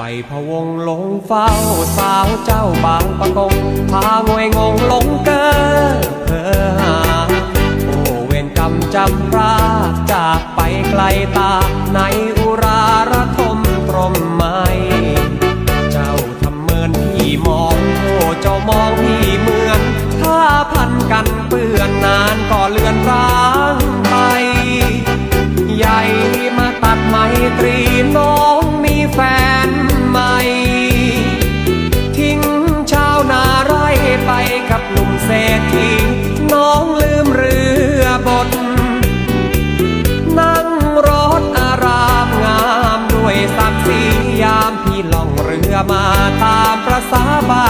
ไฟพะวงลงเฝ้าสาวเจ้าบางประกงพางวยงงลงเกอเพอหาโอเวรกรรมจำรากจากไปไกลตาในอุราระทมตรมไม่ เจ้าทำเมินพี่มองโอ้เจ้ามองพี่เหมือน ถ้าพันกันเปื้อนนานก็เลือ น้องลืมเรือบท นั่งรถอารามงามด้วยสักสียามพี่ล่องเรือมาตามประสาบา